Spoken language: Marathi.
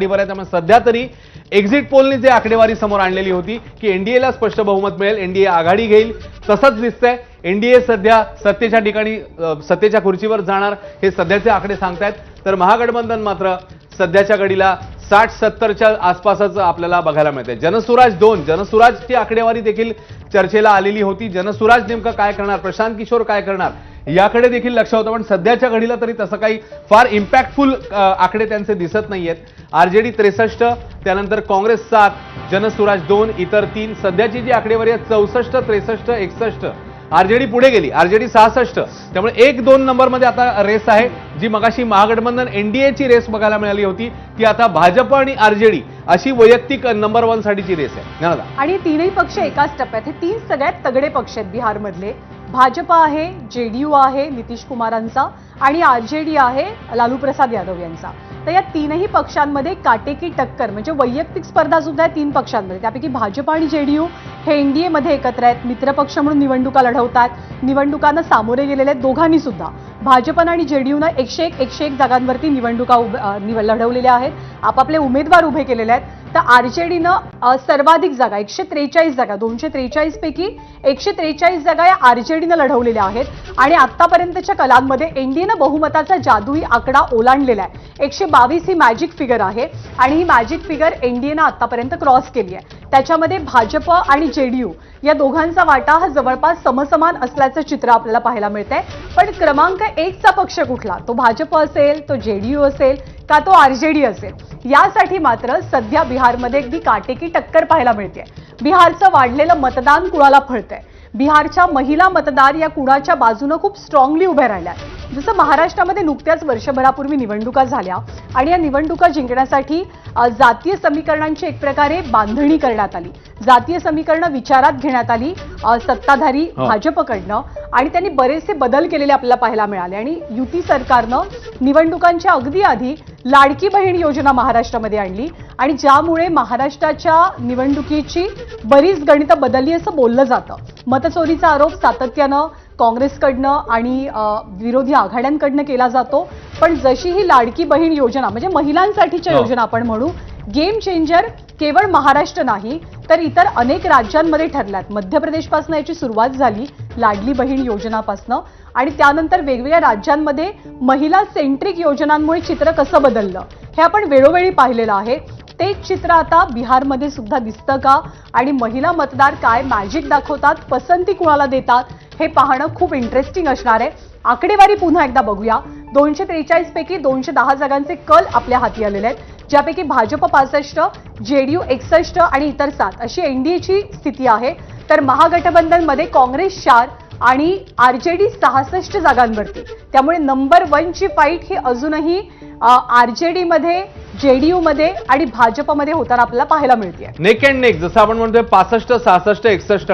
त्यामुळे सध्या तरी एक्झिट पोलनी जे आकडेवारी समोर आणलेली होती की एनडीएला स्पष्ट बहुमत मिळेल एनडीए आघाडी घेईल तसंच दिसतंय. एनडीए सध्या सत्तेच्या ठिकाणी सत्तेच्या खुर्चीवर जाणार हे सध्याचे आकडे सांगतायत. तर महागठबंधन मात्र सध्याच्या घडीला साठ सत्तरच्या आसपासच आपल्याला बघायला मिळते जनसुराज दोन. जनसुराजची आकडेवारी देखील चर्चेला आलेली होती. जनसुराज नेमकं काय करणार? प्रशांत किशोर काय करणार? याकडे देखील लक्ष होतं पण सध्याच्या घडीला तरी तसं काही फार इम्पॅक्टफुल आकडे त्यांचे दिसत नाहीयेत. आरजेडी त्रेसष्ट त्यानंतर काँग्रेस सात जनसुराज दोन इतर तीन. सध्याची जी आकडेवारी आहे चौसष्ट त्रेसष्ट एकसष्ट. आरजेडी पुढे गेली. आरजेडी सहासष्ट. त्यामुळे एक दोन नंबरमध्ये आता रेस आहे जी मगाशी महागठबंधन एनडीएची रेस बघायला मिळाली होती ती आता भाजप आणि आरजेडी अशी वैयक्तिक नंबर वन साठीची रेस आहे. आणि तीनही पक्ष एकाच टप्प्यात हे तीन सगळ्यात तगडे पक्ष आहेत बिहारमधले. भाजप आहे जे डी यू आहे नितीश कुमारांचा आणि डी आहे लालू प्रसाद यादव यांचा. तर या तीनही पक्षांमध्ये काटेकी टक्कर म्हणजे वैयक्तिक स्पर्धा सुद्धा आहे तीन पक्षांमध्ये. त्यापैकी भाजप आणि जे डी यू हे एन डी एमध्ये एकत्र आहेत मित्रपक्ष म्हणून निवडणुका लढवतात. निवडणुकांना सामोरे गेलेले आहेत दोघांनी सुद्धा. भाजपनं आणि जेडीयूनं एकशे एक एकशे एक जागांवरती निवडणुका उभ- निव- लढवलेल्या आहेत. आपापले उमेदवार उभे केलेले आहेत. तर आर जे डीनं सर्वाधिक जागा एकशे त्रेचाळीस जागा दोनशे त्रेचाळीसपैकी एकशे त्रेचाळीस जागा या आर जे डीनं लढवलेल्या आहेत. आणि आत्तापर्यंतच्या कलांमध्ये एनडीएनं बहुमताचा जादुई आकडा ओलांडलेला आहे. एकशे बावीस ही मॅजिक फिगर आहे. आणि ही मॅजिक फिगर एनडीएनं आत्तापर्यंत क्रॉस केली आहे. त्याच्यामध्ये भाजप आणि जेडीयू या दोघांचा वाटा हा जवळपास समसमान असल्याचं चित्र आपल्याला पाहायला मिळतंय. पण क्रमांक एकचा पक्ष कुठला? तो भाजप असेल तो जेडीयू असेल का तो आरजेडी असेल? यासाठी मात्र सध्या बिहारमध्ये अगदी काटेकी टक्कर पाहायला मिळते बिहारचं वाढलेलं मतदान कुणाला फळतंय? बिहारच्या महिला मतदार या कुणाच्या बाजूनं खूप स्ट्रॉंगली उभ्या राहिल्या जसं महाराष्ट्रामध्ये नुकत्याच वर्षभरापूर्वी निवडणुका झाल्या आणि या निवडणुका जिंकण्यासाठी जातीय समीकरणांची एक प्रकारे बांधणी करण्यात आली. जातीय समीकरणं विचारात घेण्यात आली. सत्ताधारी. भाजपकडनं. आणि त्यांनी बरेचसे बदल केलेले आपल्याला पाहायला मिळाले. आणि युती सरकारनं निवडणुकांच्या अगदी आधी लाडकी बहीण योजना महाराष्ट्रामध्ये आणली. आणि ज्यामुळे महाराष्ट्राच्या निवडणुकीची बरीच गणितं बदलली असं बोललं जातं. मतचोरीचा आरोप सातत्यानं काँग्रेसकडनं आणि विरोधी आघाड्यांकडनं केला जातो. पण जशी ही लाडकी बहीण योजना म्हणजे महिलांसाठीच्या हो. योजना आपण म्हणू गेम चेंजर केवळ महाराष्ट्र नाही तर इतर अनेक राज्यांमध्ये ठरल्यात. मध्य प्रदेशपासून याची सुरुवात झाली लाडली बहीण योजनापासनं आणि त्यानंतर वेगवेगळ्या राज्यांमध्ये महिला सेंट्रिक योजनांमुळे चित्र कसं बदललं हे आपण वेळोवेळी पाहिलेलं आहे. तेच चित्र आता बिहारमध्ये सुद्धा दिसतं का आणि महिला मतदार काय मॅजिक दाखवतात पसंती कुणाला देतात हे पाहणं खूप इंटरेस्टिंग असणार आहे. आकडेवारी पुन्हा एकदा बघूया. दोनशे त्रेचाळीस पैकी दोनशे दहा जागांचे कल आपल्या हाती आलेले आहेत ज्यापैकी भाजप पासष्ट जेडीयू एकसष्ट आणि इतर सात अशी एनडीएची स्थिती आहे. तर महागठबंधनमध्ये काँग्रेस चार आणि आरजेडी सहासष्ट जागांवरती. त्यामुळे नंबर वनची फाईट ही अजूनही आरजेडी मध्ये जेडीयू मध्ये आणि भाजपमध्ये होताना आपल्याला पाहायला मिळते नेक अँड नेक जसं आपण म्हणतोय पासष्ट सहासष्ट एकसष्ट